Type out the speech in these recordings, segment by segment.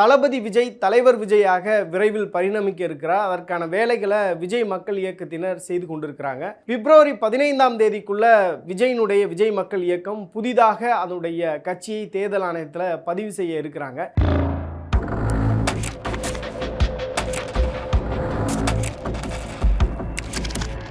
தளபதி விஜய் தலைவர் விஜயாக விரைவில் பரிணமிக்க இருக்கிறார். அதற்கான வேலைகளை விஜய் மக்கள் இயக்கத்தினர் செய்து கொண்டிருக்கிறாங்க. பிப்ரவரி பதினைந்தாம் தேதிக்குள்ள விஜயினுடைய விஜய் மக்கள் இயக்கம் புதிதாக அதனுடைய கட்சியை தேர்தல் ஆணையத்தில் பதிவு செய்ய இருக்கிறாங்க.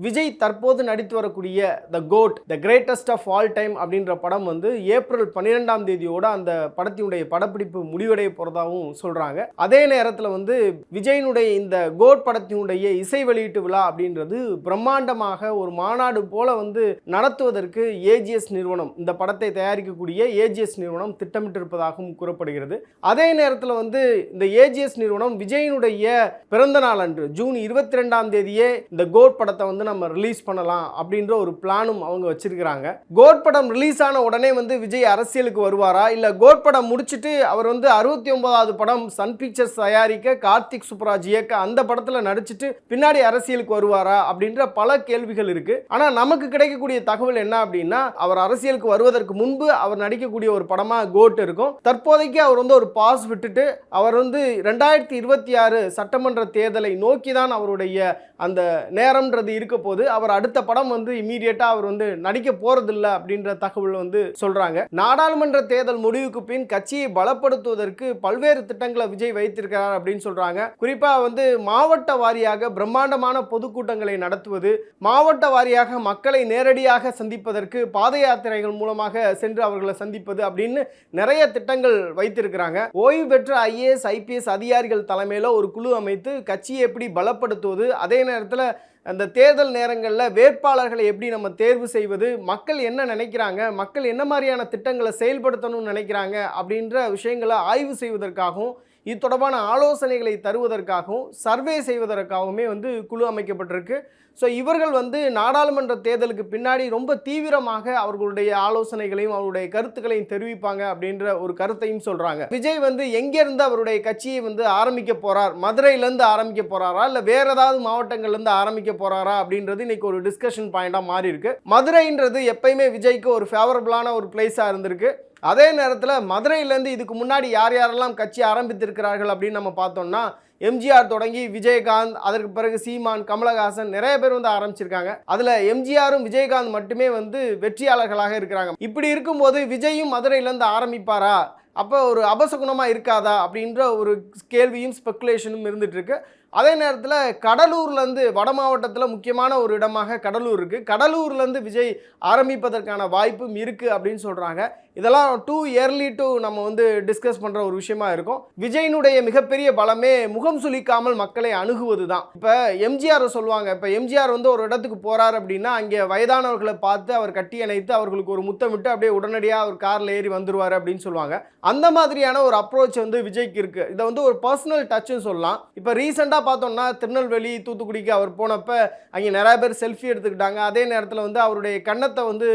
விஜய் தற்போது நடித்து வரக்கூடிய the GOAT the greatest of all time அப்படின்ற படம் வந்து ஏப்ரல் பன்னிரெண்டாம் தேதியோட அந்த படத்தினுடைய படப்பிடிப்பு முடிவடைய போகிறதாகவும் சொல்கிறாங்க அதே நேரத்தில் வந்து விஜயனுடைய இந்த கோட் படத்தினுடைய இசை வெளியீட்டு விழா அப்படின்றது பிரம்மாண்டமாக ஒரு மாநாடு போல வந்து நடத்துவதற்கு ஏஜிஎஸ் நிறுவனம் இந்த படத்தை தயாரிக்கக்கூடிய ஏஜிஎஸ் நிறுவனம் திட்டமிட்டிருப்பதாகவும் கூறப்படுகிறது. அதே நேரத்தில் வந்து இந்த ஏஜிஎஸ் நிறுவனம் விஜயனுடைய பிறந்த நாள் அன்று ஜூன் இருபத்தி ரெண்டாம் தேதியே இந்த கோட் படத்தை வந்து நம்ம ரிலீஸ் பண்ணலாம் அப்படின்ற ஒரு பிளானும் அவங்க வச்சிருக்கிறாங்க. கோட் படம் ரிலீஸ் ஆன உடனே வந்து விஜய் அரசியலுக்கு வருவாரா? இல்லை கோட் படம் முடிச்சுட்டு அவர் வந்து அறுபத்தி ஒன்பதாவது படம் சன் பிக்சர்ஸ் தயாரிக்க கார்த்திக் சுப்ராஜ் இயக்க அந்த படத்தில் நடிச்சுட்டு பின்னாடி அரசியலுக்கு வருவாரா? அப்படின்ற பல கேள்விகள் இருக்கு. ஆனா நமக்கு கிடைக்கக்கூடிய தகவல் என்ன அப்படின்னா அவர் அரசியலுக்கு வருவதற்கு முன்பு அவர் நடிக்கக்கூடிய ஒரு படமா கோட் இருக்கும். தற்போதைக்கு அவர் வந்து ஒரு பாஸ் விட்டுட்டு அவர் வந்து ரெண்டாயிரத்தி இருபத்தி ஆறு சட்டமன்ற தேர்தலை நோக்கி தான் அவருடைய அந்த நேரம்ன்றது இருக்க போது அவர் அடுத்த படம் வந்து இமீடியட்டா அவர் வந்து நடிக்க போறதில்ல அப்படின்ற தகவல் வந்து சொல்றாங்க. நாடாளுமன்ற தேர்தல் முடிவுக்கு பின் கட்சியை பலப்படுத்துவதற்கு பல்வேறு திட்டங்களை விஜய் வைத்திருக்கிறார் அப்படின்னு சொல்றாங்க. குறிப்பா வந்து மாவட்ட வாரியாக பிரம்மாண்டமான பொதுக்கூட்டங்களை நடத்துவது மாவட்ட வாரியாக மக்களை நேரடியாக சந்திப்பதற்கு பாத யாத்திரைகள் மூலமாக சென்று அவர்களை சந்திப்பது அப்படின்னு நிறைய திட்டங்கள் வைத்திருக்கிறாங்க. ஓய்வு பெற்ற ஐஏஎஸ் ஐபிஎஸ் அதிகாரிகள் தலைமையில் ஒரு குழு அமைத்து கட்சியை எப்படி பலப்படுத்துவது அதே நேரத்தில் அந்த தேர்தல் நேரங்களில் வேட்பாளர்களை எப்படி நம்ம தேர்வு செய்வது மக்கள் என்ன நினைக்கிறாங்க மக்கள் என்ன மாதிரியான திட்டங்களை செயல்படுத்தணும்னு நினைக்கிறாங்க அப்படின்ற விஷயங்களை ஆய்வு செய்வதற்காகவும் இது தொடர்பான ஆலோசனைகளை தருவதற்காகவும் சர்வே செய்வதற்காகவுமே வந்து குழு அமைக்கப்பட்டிருக்கு. ஸோ இவர்கள் வந்து நாடாளுமன்ற தேர்தலுக்கு பின்னாடி ரொம்ப தீவிரமாக அவர்களுடைய ஆலோசனைகளையும் அவருடைய கருத்துக்களையும் தெரிவிப்பாங்க அப்படின்ற ஒரு கருத்தையும் சொல்கிறாங்க விஜய் வந்து எங்கேருந்து அவருடைய கட்சியை வந்து ஆரம்பிக்க போகிறார் மதுரையிலேருந்து ஆரம்பிக்க போகிறாரா இல்லை வேற ஏதாவது மாவட்டங்கள்லேருந்து ஆரம்பிக்க போகிறாரா அப்படின்றது இன்னைக்கு ஒரு டிஸ்கஷன் பாயிண்டாக மாறி இருக்கு. மதுரைன்றது எப்பயுமே விஜய்க்கு ஒரு ஃபேவரபுளான ஒரு பிளேஸாக இருந்திருக்கு. அதே நேரத்தில் மதுரையிலேருந்து இதுக்கு முன்னாடி யார் யாரெல்லாம் கட்சி ஆரம்பித்திருக்கிறார்கள் அப்படின்னு நம்ம பார்த்தோம்னா எம்ஜிஆர் தொடங்கி விஜயகாந்த் அதற்கு பிறகு சீமான் கமலஹாசன் நிறைய பேர் வந்து ஆரம்பிச்சிருக்காங்க. அதில் எம்ஜிஆரும் விஜயகாந்த் மட்டுமே வந்து வெற்றியாளர்களாக இருக்கிறாங்க. இப்படி இருக்கும்போது விஜயும் மதுரையிலேருந்து ஆரம்பிப்பாரா? அப்போ ஒரு அபசகுணமாக இருக்காதா? அப்படின்ற ஒரு கேள்வியும் ஸ்பெக்குலேஷனும் இருந்துகிட்ருக்கு அதே நேரத்தில் கடலூர்லேருந்து வட மாவட்டத்தில் முக்கியமான ஒரு இடமாக கடலூர் இருக்குது கடலூர்லேருந்து விஜய் ஆரம்பிப்பதற்கான வாய்ப்பும் இருக்குது அப்படின்னு சொல்கிறாங்க இதெல்லாம் டூ இயர்லி டு நம்ம வந்து டிஸ்கஸ் பண்ணுற ஒரு விஷயமா இருக்கும். விஜயினுடைய மிகப்பெரிய பலமே முகம் சுளிக்காமல் மக்களை அணுகுவது தான் இப்போ எம்ஜிஆர் சொல்லுவாங்க இப்போ எம்ஜிஆர் வந்து ஒரு இடத்துக்கு போகிறார் அப்படின்னா அங்கே வயதானவர்களை பார்த்து அவர் கட்டி அணைத்து அவர்களுக்கு ஒரு முத்தமிட்டு அப்படியே உடனடியாக அவர் காரில் ஏறி வந்துருவார் அப்படின்னு சொல்லுவாங்க. அந்த மாதிரியான ஒரு அப்ரோச் வந்து விஜய்க்கு இருக்குது இதை வந்து ஒரு பர்சனல் டச்சுன்னு சொல்லலாம். இப்போ ரீசெண்டாக பார்த்தோம்னா திருநெல்வேலி தூத்துக்குடிக்கு அவர் போனப்போ அங்கே நிறைய பேர் செல்ஃபி எடுத்துக்கிட்டாங்க. அதே நேரத்தில் வந்து அவருடைய கன்னத்தை வந்து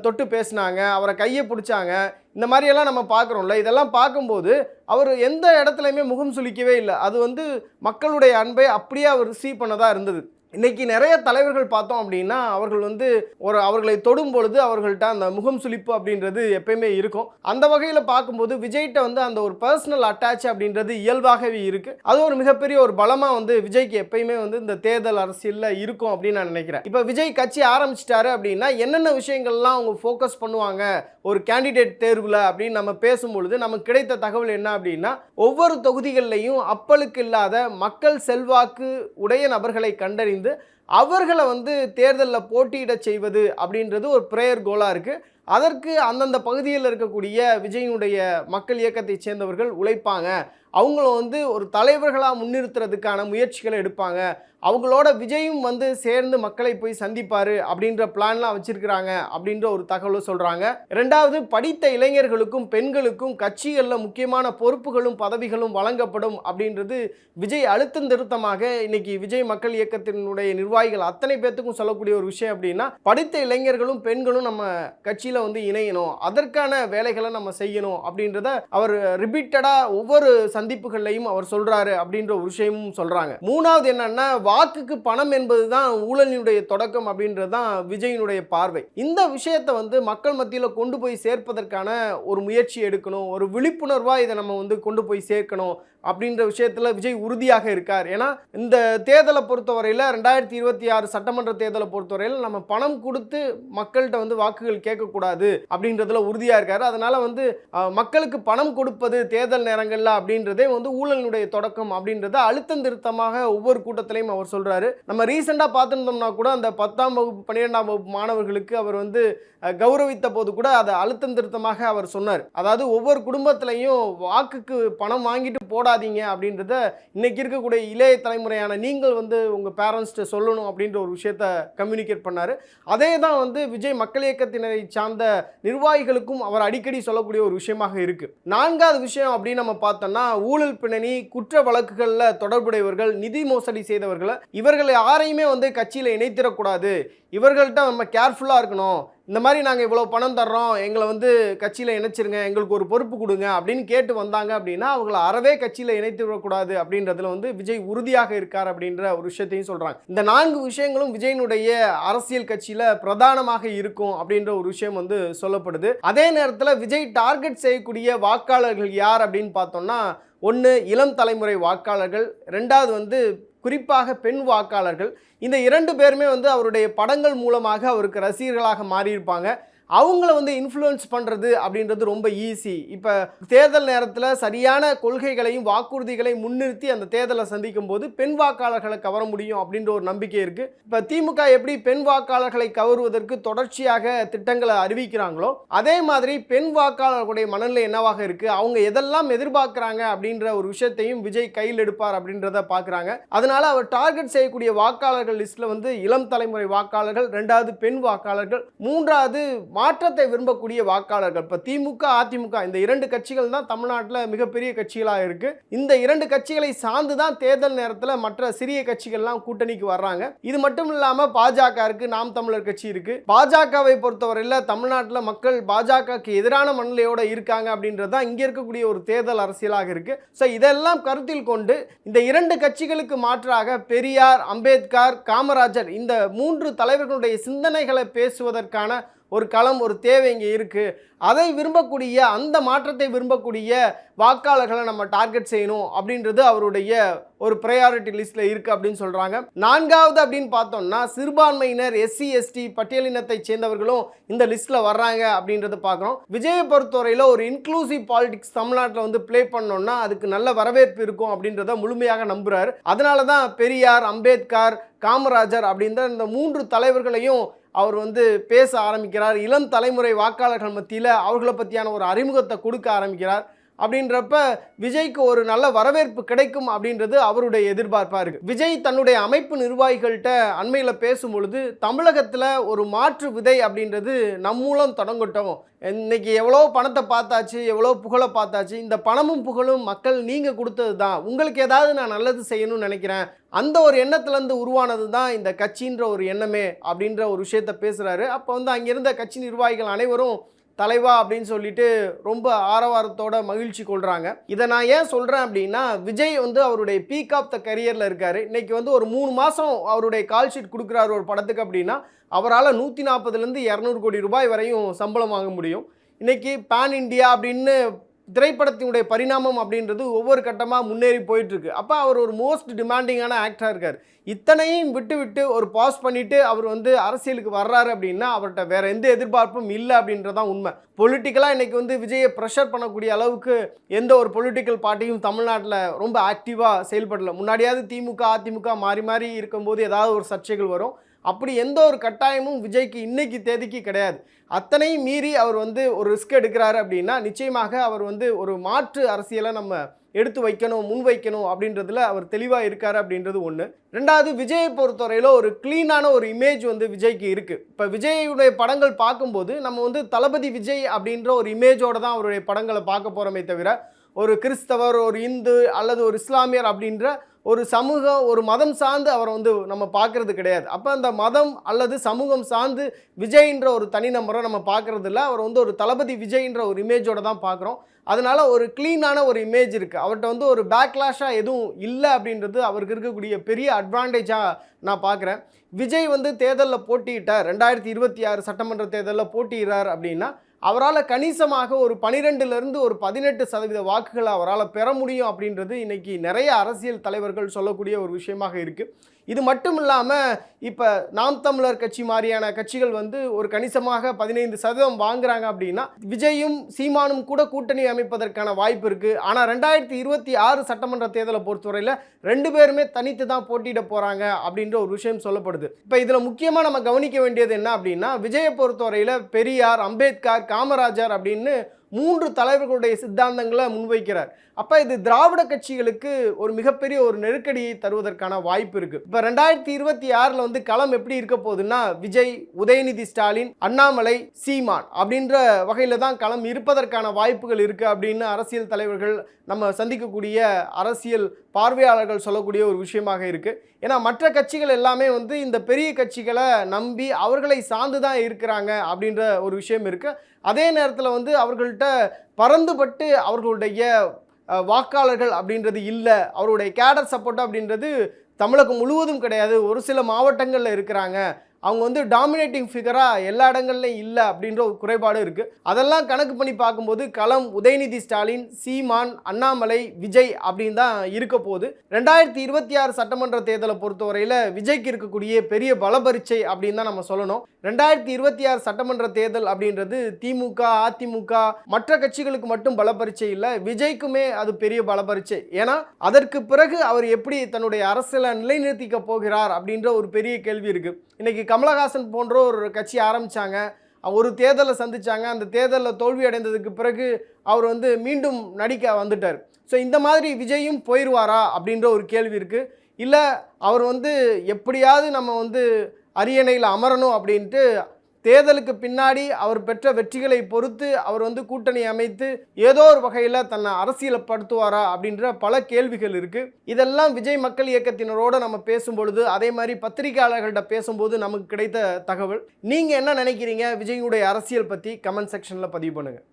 தொட்டு பேசினாங்க அவரை கையை பிடிச்சாங்க. இந்த மாதிரியெல்லாம் நம்ம பார்க்குறோம்ல. இதெல்லாம் பார்க்கும்போது அவர் எந்த இடத்துலையுமே முகம் சுளிக்கவே இல்லை. அது வந்து மக்களுடைய அன்பை அப்படியே அவர் ரிசீவ் பண்ணதாக இருந்தது. இன்றைக்கி நிறைய தலைவர்கள் பார்த்தோம் அப்படின்னா அவர்கள் வந்து ஒரு அவர்களை தொடும் பொழுது அவர்கள்ட்ட அந்த முகம் சுளிப்பு அப்படின்றது எப்பயுமே இருக்கும். அந்த வகையில் பார்க்கும்போது விஜய்கிட்ட வந்து அந்த ஒரு பர்சனல் அட்டாச் அப்படின்றது இயல்பாகவே இருக்குது அது ஒரு மிகப்பெரிய ஒரு பலமாக வந்து விஜய்க்கு எப்பயுமே வந்து இந்த தேர்தல் அரசியலில் இருக்கும் அப்படின்னு நான் நினைக்கிறேன். இப்போ விஜய் கட்சி ஆரம்பிச்சிட்டாரு அப்படின்னா என்னென்ன விஷயங்கள்லாம் அவங்க ஃபோக்கஸ் பண்ணுவாங்க? ஒரு கேண்டிடேட் தேர்வில் அப்படின்னு நம்ம பேசும்பொழுது நமக்கு கிடைத்த தகவல் என்ன அப்படின்னா ஒவ்வொரு தொகுதிகளிலையும் அப்பலுக்கு இல்லாத மக்கள் செல்வாக்கு உடைய நபர்களை கண்டறிந்து அவர்களை வந்து தேர்தலில் போட்டியிட செய்வது அப்படின்றது ஒரு ப்ரேயர் கோலாக இருக்குது அதற்கு அந்தந்த பகுதியில் இருக்கக்கூடிய விஜயினுடைய மக்கள் இயக்கத்தை சேர்ந்தவர்கள் உழைப்பாங்க. அவங்கள வந்து ஒரு தலைவர்களாக முன்னிறுத்துறதுக்கான முயற்சிகளை எடுப்பாங்க. அவங்களோட விஜயும் வந்து சேர்ந்து மக்களை போய் சந்திப்பார் அப்படின்ற பிளான்லாம் வச்சுருக்கிறாங்க அப்படின்ற ஒரு தகவலை சொல்கிறாங்க ரெண்டாவது படித்த இளைஞர்களுக்கும் பெண்களுக்கும் கட்சிகளில் முக்கியமான பொறுப்புகளும் பதவிகளும் வழங்கப்படும் அப்படின்றது விஜய் அழுத்தம் திருத்தமாக இன்னைக்கு விஜய் மக்கள் இயக்கத்தினுடைய நிர்வாகிகள் அத்தனை பேர்த்துக்கும் சொல்லக்கூடிய ஒரு விஷயம் அப்படின்னா படித்த இளைஞர்களும் பெண்களும் நம்ம கட்சியில் வந்து இணையணும். அதற்கான வேலைகளை நம்ம செய்யணும் அப்படின்றத அவர் ரிப்பீட்டடாக ஒவ்வொரு சந்திப்புகள்லையும் அவர் சொல்றாரு அப்படின்ற ஒரு விஷயமும் சொல்றாங்க. மூணாவது என்னன்னா வாக்குக்கு பணம் என்பது தான் ஊழலினுடைய தொடக்கம் அப்படின்றது தான் விஜயினுடைய பார்வை. இந்த விஷயத்தை வந்து மக்கள் மத்தியில் கொண்டு போய் சேர்ப்பதற்கான ஒரு முயற்சி எடுக்கணும் ஒரு விழிப்புணர்வாக இதை நம்ம வந்து கொண்டு போய் சேர்க்கணும் அப்படின்ற விஷயத்தில் விஜய் உறுதியாக இருக்கார். ஏன்னா இந்த தேர்தலை பொறுத்தவரையில் ரெண்டாயிரத்தி இருபத்தி ஆறு சட்டமன்ற தேர்தலை பொறுத்தவரையில் நம்ம பணம் கொடுத்து மக்கள்கிட்ட வந்து வாக்குகள் கேட்கக்கூடாது அப்படின்றதுல உறுதியாக இருக்கார். அதனால் வந்து மக்களுக்கு பணம் கொடுப்பது தேர்தல் நேரங்கள்ல அப்படின்றதே வந்து ஊழலினுடைய தொடக்கம் அப்படின்றத அழுத்தம் திருத்தமாக ஒவ்வொரு கூட்டத்திலையும் அவர் சொல்கிறாரு நம்ம ரீசெண்டாக பார்த்துருந்தோம்னா கூட அந்த பத்தாம் வகுப்பு பன்னிரெண்டாம் வகுப்பு மாணவர்களுக்கு அவர் வந்து கௌரவித்த போது கூட அதை அழுத்தம் திருத்தமாக அவர் சொன்னார். அதாவது ஒவ்வொரு குடும்பத்திலையும் வாக்குக்கு பணம் வாங்கிட்டு போடாதீங்க அப்படின்றத இன்னைக்கு இருக்கக்கூடிய இளைய தலைமுறையான நீங்கள் வந்து உங்கள் பேரண்ட்ஸ்கிட்ட சொல்லணும் அப்படின்ற ஒரு விஷயத்த கம்யூனிகேட் பண்ணார். அதே தான் வந்து விஜய் மக்கள் இயக்கத்தினரை சார்ந்த நிர்வாகிகளுக்கும் அவர் அடிக்கடி சொல்லக்கூடிய ஒரு விஷயமாக இருக்குது நான்காவது விஷயம் அப்படின்னு நம்ம பார்த்தோம்னா ஊழல் பின்னணி குற்ற வழக்குகளில் தொடர்புடையவர்கள் நிதி மோசடி செய்தவர்களை இவர்களை யாரையுமே வந்து கட்சியில் இணைத்திடக்கூடாது. இவர்கள்ட்ட நம்ம கேர்ஃபுல்லாக இருக்கணும். இந்த மாதிரி நாங்கள் இவ்வளோ பணம் தர்றோம் எங்களை வந்து கட்சியில் இணைச்சிருங்க எங்களுக்கு ஒரு பொறுப்பு கொடுங்க அப்படின்னு கேட்டு வந்தாங்க அப்படின்னா அவங்கள அறவே கட்சியில் இணைத்து விடக்கூடாது அப்படின்றதுல வந்து விஜய் உறுதியாக இருக்கார் அப்படின்ற ஒரு விஷயத்தையும் சொல்கிறாங்க இந்த நான்கு விஷயங்களும் விஜயனுடைய அரசியல் கட்சியில் பிரதானமாக இருக்கும் அப்படின்ற ஒரு விஷயம் வந்து சொல்லப்படுது. அதே நேரத்தில் விஜய் டார்கெட் செய்யக்கூடிய வாக்காளர்கள் யார் அப்படின்னு பார்த்தோம்னா ஒன்று இளம் தலைமுறை வாக்காளர்கள் ரெண்டாவது வந்து குறிப்பாக பெண் வாக்காளர்கள். இந்த இரண்டு பேருமே வந்து அவருடைய படங்கள் மூலமாக அவருக்கு ரசிகர்களாக மாறியிருப்பாங்க. அவங்கள வந்து இன்ஃப்ளூயன்ஸ் பண்ணுறது அப்படின்றது ரொம்ப ஈஸி இப்போ தேர்தல் நேரத்தில் சரியான கொள்கைகளையும் வாக்குறுதிகளையும் முன்னிறுத்தி அந்த தேர்தலை சந்திக்கும் போது பெண் வாக்காளர்களை கவர முடியும் அப்படின்ற ஒரு நம்பிக்கை இருக்குது இப்போ திமுக எப்படி பெண் வாக்காளர்களை கவருவதற்கு தொடர்ச்சியாக திட்டங்களை அறிவிக்கிறாங்களோ அதே மாதிரி பெண் வாக்காளர்களுடைய மனநிலை என்னவாக இருக்குது அவங்க எதெல்லாம் எதிர்பார்க்குறாங்க அப்படின்ற ஒரு விஷயத்தையும் விஜய் கையில் எடுப்பார் அப்படின்றத பார்க்குறாங்க. அதனால் அவர் டார்கெட் செய்யக்கூடிய வாக்காளர்கள் லிஸ்ட்டில் வந்து இளம் தலைமுறை வாக்காளர்கள் ரெண்டாவது பெண் வாக்காளர்கள் மூன்றாவது மாற்றத்தை விரும்பக்கூடிய வாக்காளர்கள். இப்போ திமுக அதிமுக இந்த இரண்டு கட்சிகள் தான் தமிழ்நாட்டில் மிகப்பெரிய கட்சிகளாக இருக்குது இந்த இரண்டு கட்சிகளை சார்ந்து தான் தேர்தல் நேரத்தில் மற்ற சிறிய கட்சிகள்லாம் கூட்டணிக்கு வர்றாங்க. இது மட்டும் இல்லாமல் பாஜக இருக்குது நாம் தமிழர் கட்சி இருக்குது பாஜகவை பொறுத்தவரையில் தமிழ்நாட்டில் மக்கள் பாஜகவுக்கு எதிரான மனநிலையோடு இருக்காங்க அப்படின்றது தான் இங்கே இருக்கக்கூடிய ஒரு தேர்தல் அரசியலாக இருக்கு. ஸோ இதெல்லாம் கருத்தில் கொண்டு இந்த இரண்டு கட்சிகளுக்கு மாற்றாக பெரியார் அம்பேத்கர் காமராஜர் இந்த மூன்று தலைவர்களுடைய சிந்தனைகளை பேசுவதற்கான ஒரு களம் ஒரு தேவை இங்கே இருக்குது அதை விரும்பக்கூடிய அந்த மாற்றத்தை விரும்பக்கூடிய வாக்காளர்களை நம்ம டார்கெட் செய்யணும் அப்படின்றது அவருடைய ஒரு ப்ரையாரிட்டி லிஸ்ட்டில் இருக்குது அப்படின்னு சொல்கிறாங்க நான்காவது அப்படின்னு பார்த்தோம்னா சிறுபான்மையினர் எஸ்சி எஸ்டி பட்டியலினத்தை சேர்ந்தவர்களும் இந்த லிஸ்ட்டில் வர்றாங்க அப்படின்றத பார்க்குறோம். விஜயை பொறுத்தவரையில் ஒரு இன்க்ளூசிவ் பாலிடிக்ஸ் தமிழ்நாட்டில் வந்து ப்ளே பண்ணோம்னா அதுக்கு நல்ல வரவேற்பு இருக்கும் அப்படின்றத முழுமையாக நம்புகிறார் அதனால தான் பெரியார் அம்பேத்கர் காமராஜர் அப்படின்ற இந்த மூன்று தலைவர்களையும் அவர் வந்து பேச ஆரம்பிக்கிறார். இளம் தலைமுறை வாக்காளர்கள் மத்தியில் அவர்களை பற்றியான ஒரு அறிமுகத்தை கொடுக்க ஆரம்பிக்கிறார். அப்படின்றப்ப விஜய்க்கு ஒரு நல்ல வரவேற்பு கிடைக்கும் அப்படின்றது அவருடைய எதிர்பார்ப்பாக இருக்குது விஜய் தன்னுடைய அமைப்பு நிர்வாகிகள்கிட்ட அண்மையில் பேசும் பொழுது தமிழகத்தில் ஒரு மாற்று விதை அப்படின்றது நம் மூலம் தொடங்கட்டும். இன்னைக்கு எவ்வளோ பணத்தை பார்த்தாச்சு எவ்வளோ புகழை பார்த்தாச்சு. இந்த பணமும் புகழும் மக்கள் நீங்கள் கொடுத்தது தான். உங்களுக்கு ஏதாவது நான் நல்லது செய்யணும்னு நினைக்கிறேன். அந்த ஒரு எண்ணத்துலேருந்து உருவானது தான் இந்த கட்சின்ற ஒரு எண்ணமே அப்படின்ற ஒரு விஷயத்த பேசுகிறாரு அப்போ வந்து அங்கிருந்த கட்சி நிர்வாகிகள் அனைவரும் தலைவா அப்படின்னு சொல்லிட்டு ரொம்ப ஆரவாரத்தோட மகிழ்ச்சி கொள்கிறாங்க இதை நான் ஏன் சொல்கிறேன் அப்படின்னா விஜய் வந்து அவருடைய பீக் ஆஃப் த கரியரில் இருக்கார். இன்றைக்கி வந்து ஒரு மூணு மாதம் அவருடைய கால் ஷீட் கொடுக்குறாரு ஒரு படத்துக்கு அப்படின்னா அவரால் நூற்றி நாற்பதுலேருந்து இரநூறு கோடி ரூபாய் வரையும் சம்பளம் வாங்க முடியும். இன்றைக்கி பேன் இண்டியா அப்படின்னு திரைப்படத்தினுடைய பரிணாமம் அப்படின்றது ஒவ்வொரு கட்டமாக முன்னேறி போயிட்டுருக்கு. அப்போ அவர் ஒரு மோஸ்ட் டிமாண்டிங்கான ஆக்டராக இருக்கார். இத்தனையும் விட்டு விட்டு ஒரு பாஸ் பண்ணிவிட்டு அவர் வந்து அரசியலுக்கு வர்றாரு அப்படின்னா அவர்கிட்ட வேறு எந்த எதிர்பார்ப்பும் இல்லை அப்படின்றதான் உண்மை. பொலிட்டிக்கலாக இன்றைக்கி வந்து விஜயை ப்ரெஷர் பண்ணக்கூடிய அளவுக்கு எந்த ஒரு பொலிட்டிக்கல் பார்ட்டியும் தமிழ்நாட்டில் ரொம்ப ஆக்டிவாக செயல்படல. முன்னாடியாவது திமுக அதிமுக மாறி மாறி இருக்கும்போது ஏதாவது ஒரு சர்ச்சைகள் வரும். அப்படி எந்த ஒரு கட்டாயமும் விஜய்க்கு இன்னைக்கு தேதிக்கு கிடையாது. அத்தனையும் மீறி அவர் வந்து ஒரு ரிஸ்க் எடுக்கிறாரு அப்படின்னா நிச்சயமாக அவர் வந்து ஒரு மாற்று அரசியலை நம்ம எடுத்து வைக்கணும் முன் வைக்கணும் அப்படின்றதுல அவர் தெளிவாக இருக்கார் அப்படின்றது ஒன்று ரெண்டாவது விஜயை பொறுத்தவரையில் ஒரு க்ளீனான ஒரு இமேஜ் வந்து விஜய்க்கு இருக்குது இப்போ விஜயுடைய படங்கள் பார்க்கும்போது நம்ம வந்து தளபதி விஜய் அப்படின்ற ஒரு இமேஜோடு தான் அவருடைய படங்களை பார்க்க போகிறோமே தவிர ஒரு கிறிஸ்தவர் ஒரு இந்து அல்லது ஒரு இஸ்லாமியர் அப்படின்ற ஒரு சமூகம் ஒரு மதம் சார்ந்து அவரை வந்து நம்ம பார்க்கறது கிடையாது. அப்போ அந்த மதம் அல்லது சமூகம் சார்ந்து விஜய்ன்ற ஒரு தனிநபரை நம்ம பார்க்கறது இல்லை அவர் வந்து ஒரு தளபதி விஜய்ன்ற ஒரு இமேஜோடு தான் பார்க்குறோம். அதனால் ஒரு க்ளீனான ஒரு இமேஜ் இருக்குது அவர்கிட்ட வந்து ஒரு பேக்லாஷாக எதுவும் இல்லை அப்படின்றது அவருக்கு இருக்கக்கூடிய பெரிய அட்வான்டேஜாக நான் பார்க்குறேன். விஜய் வந்து தேர்தலில் போட்டியிட்டார். ரெண்டாயிரத்தி இருபத்தி ஆறு சட்டமன்ற தேர்தலில் போட்டியிடுறார் அப்படின்னா அவரால் கணிசமாக ஒரு பனிரெண்டுலேருந்து ஒரு பதினெட்டு சதவீத வாக்குகளை அவரால் பெற முடியும் அப்படின்றது இன்றைக்கி நிறைய அரசியல் தலைவர்கள் சொல்லக்கூடிய ஒரு விஷயமாக இருக்குது இது மட்டும் இல்லாமல் இப்போ நாம் தமிழர் கட்சி மாதிரியான கட்சிகள் வந்து ஒரு கணிசமாக பதினைந்து சதவீதம் வாங்குறாங்க அப்படின்னா விஜயும் சீமானும் கூட கூட்டணி அமைப்பதற்கான வாய்ப்பு இருக்குது ஆனால் ரெண்டாயிரத்தி இருபத்தி ஆறு சட்டமன்ற தேர்தலை பொறுத்தவரையில் ரெண்டு பேருமே தனித்து தான் போட்டியிட போகிறாங்க அப்படின்ற ஒரு விஷயம் சொல்லப்படுது. இப்போ இதில் முக்கியமாக நம்ம கவனிக்க வேண்டியது என்ன அப்படின்னா விஜயை பொறுத்தவரையில் பெரியார் அம்பேத்கர் காமராஜர் அப்படின்னு மூன்று தலைவர்களுடைய சித்தாந்தங்களை முன்வைக்கிறார். அப்போ இது திராவிட கட்சிகளுக்கு ஒரு மிகப்பெரிய ஒரு நெருக்கடியை தருவதற்கான வாய்ப்பு இருக்குது இப்போ ரெண்டாயிரத்தி இருபத்தி ஆறில் வந்து களம் எப்படி இருக்க போகுதுன்னா விஜய் உதயநிதி ஸ்டாலின் அண்ணாமலை சீமான் அப்படின்ற வகையில் தான் களம் இருப்பதற்கான வாய்ப்புகள் இருக்குது அப்படின்னு அரசியல் தலைவர்கள் நம்ம சந்திக்கக்கூடிய அரசியல் பார்வையாளர்கள் சொல்லக்கூடிய ஒரு விஷயமாக இருக்குது ஏன்னா மற்ற கட்சிகள் எல்லாமே வந்து இந்த பெரிய கட்சிகளை நம்பி அவர்களை சார்ந்து தான் இருக்கிறாங்க அப்படின்ற ஒரு விஷயம் இருக்குது அதே நேரத்தில் வந்து அவர்கள்ட்ட பறந்துபட்டு அவர்களுடைய வாக்காளர்கள் அப்படின்றது இல்லை. அவருடைய கேடர் சப்போர்ட் அப்படின்றது தமிழகம் முழுவதும் கிடையாது. ஒரு சில மாவட்டங்களில் இருக்கிறாங்க. அவங்க வந்து டாமினேட்டிங் ஃபிகராக எல்லா இடங்கள்லையும் இல்லை அப்படின்ற ஒரு குறைபாடு இருக்குது அதெல்லாம் கணக்கு பண்ணி பார்க்கும்போது களம் உதயநிதி ஸ்டாலின் சீமான் அண்ணாமலை விஜய் அப்படின்னு தான் இருக்க போகுது. ரெண்டாயிரத்தி இருபத்தி ஆறு சட்டமன்ற தேர்தலை பொறுத்தவரையில் விஜய்க்கு இருக்கக்கூடிய பெரிய பலபரிச்சை அப்படின்னு தான் நம்ம சொல்லணும். ரெண்டாயிரத்தி இருபத்தி ஆறு சட்டமன்ற தேர்தல் அப்படின்றது திமுக அதிமுக மற்ற கட்சிகளுக்கு மட்டும் பலபரிச்சை இல்லை விஜய்க்குமே அது பெரிய பலப்பரிச்சை ஏன்னா அதற்கு பிறகு அவர் எப்படி தன்னுடைய அரசியலை நிலைநிறுத்திக்க போகிறார் அப்படின்ற ஒரு பெரிய கேள்வி இருக்குது இன்னைக்கு கமலஹாசன் போன்ற ஒரு கட்சி ஆரம்பிச்சாங்க. ஒரு தேர்தலை சந்தித்தாங்க அந்த தேர்தலில் தோல்வி அடைந்ததுக்கு பிறகு அவர் வந்து மீண்டும் நடிக்க வந்துட்டார். ஸோ இந்த மாதிரி விஜயும் போயிடுவாரா அப்படின்ற ஒரு கேள்வி இருக்குது இல்லை அவர் வந்து எப்படியாவது நம்ம வந்து அரியணையில் அமரணும் அப்படின்ட்டு தேர்தலுக்கு பின்னாடி அவர் பெற்ற வெற்றிகளை பொறுத்து அவர் வந்து கூட்டணி அமைத்து ஏதோ ஒரு வகையில் தன்னை அரசியலப்படுத்துவாரா அப்படின்ற பல கேள்விகள் இருக்குது இதெல்லாம் விஜய் மக்கள் இயக்கத்தினரோடு நம்ம பேசும்பொழுது அதே மாதிரி பத்திரிகையாளர்கள்ட்ட பேசும்போது நமக்கு கிடைத்த தகவல். நீங்கள் என்ன நினைக்கிறீங்க? விஜயுடைய அரசியல் பற்றி கமெண்ட் செக்ஷனில் பதிவு பண்ணுங்கள்